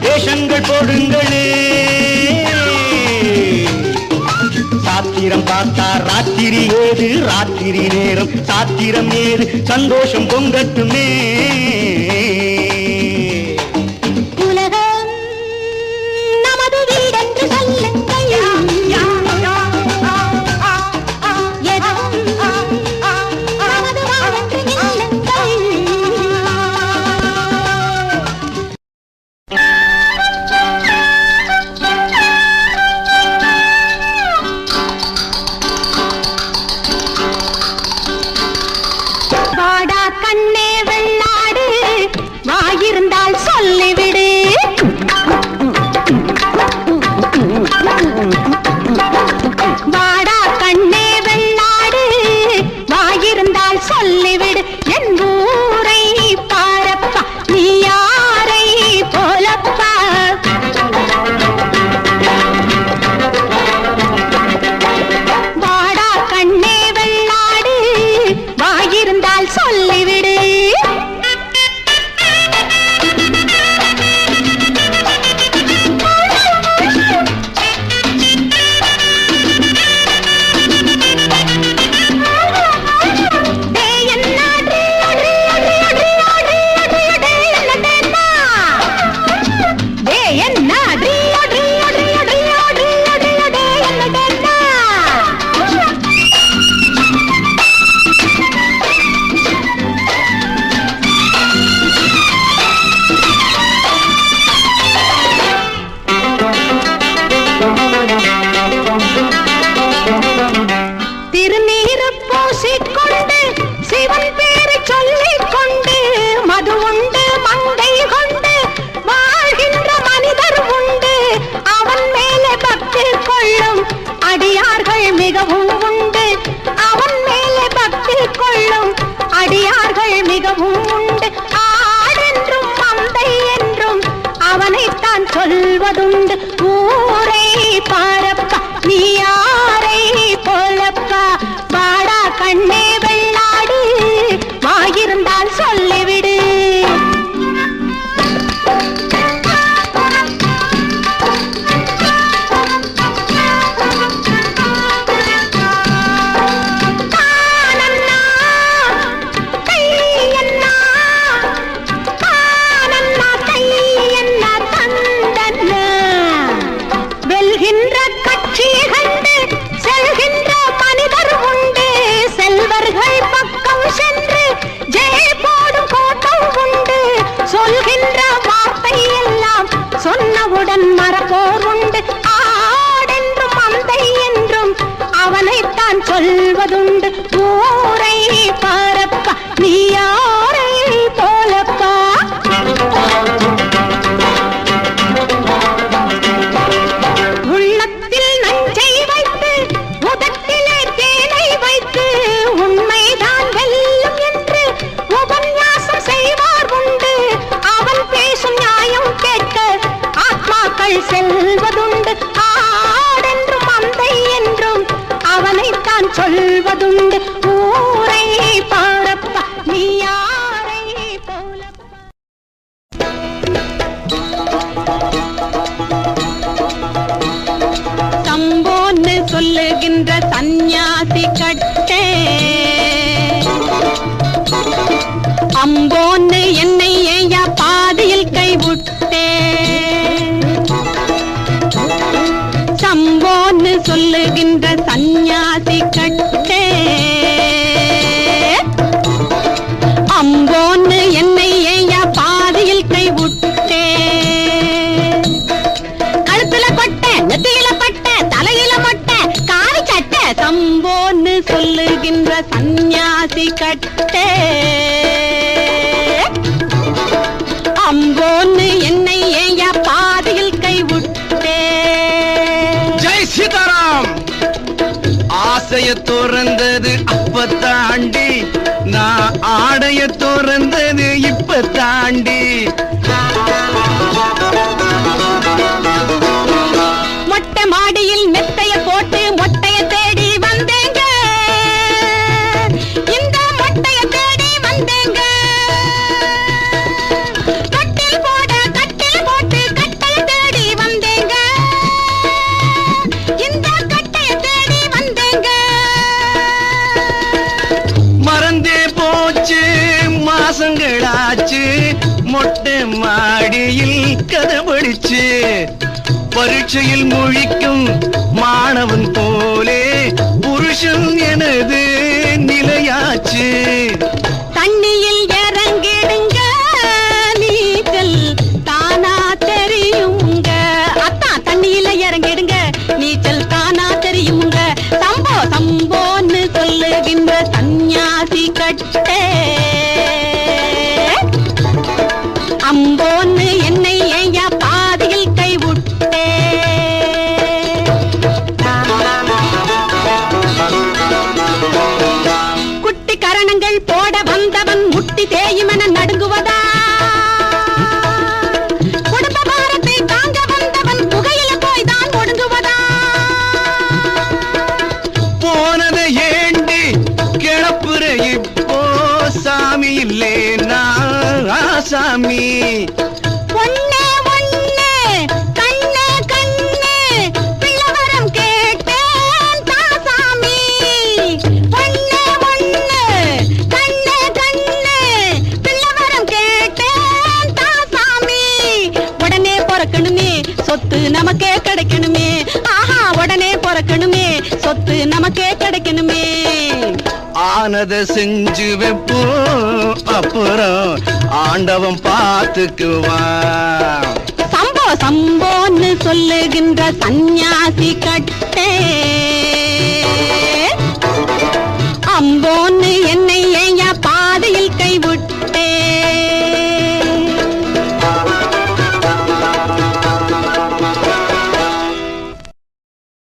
வேஷங்கள் போடுங்களே. சாத்திரம் பார்த்தா ராத்திரி ஏது? ராத்திரி நேரம் சாத்திரம் ஏது? சந்தோஷம் பொங்கட்டுமே. சொல்லிவிடு காதுண்டு சொல்கின்ற வார்த்தை எல்லாம் சொன்னவுடன் மறப்போர் உண்டு. ஆடென்றும் மந்தை என்றும் அவனைத்தான் சொல்வதுண்டு. ஊரை பரப்ப நீயா சொல்வதுண்டு ஊரை பாரப்பா நீ யாரை சொல்லுகின்ற சந்நியாசி கட்டே. அம்போன்னு ஆடைய துறந்தது அப்ப தாண்டி நான் ஆடைய துறந்தது இப்ப தாண்டி கதவழிச்சு பரீட்சையில் முழிக்கும் மாணவன் போலே புருஷன் எனது நிலையாச்சு. தண்ணியில் சாமி. ஆனதை செஞ்சு வைப்போம் அப்புறம் ஆண்டவன் பார்த்துக்குவான். சம்போ சம்போன்னு சொல்லுகின்ற சந்நியாசி கட்டே.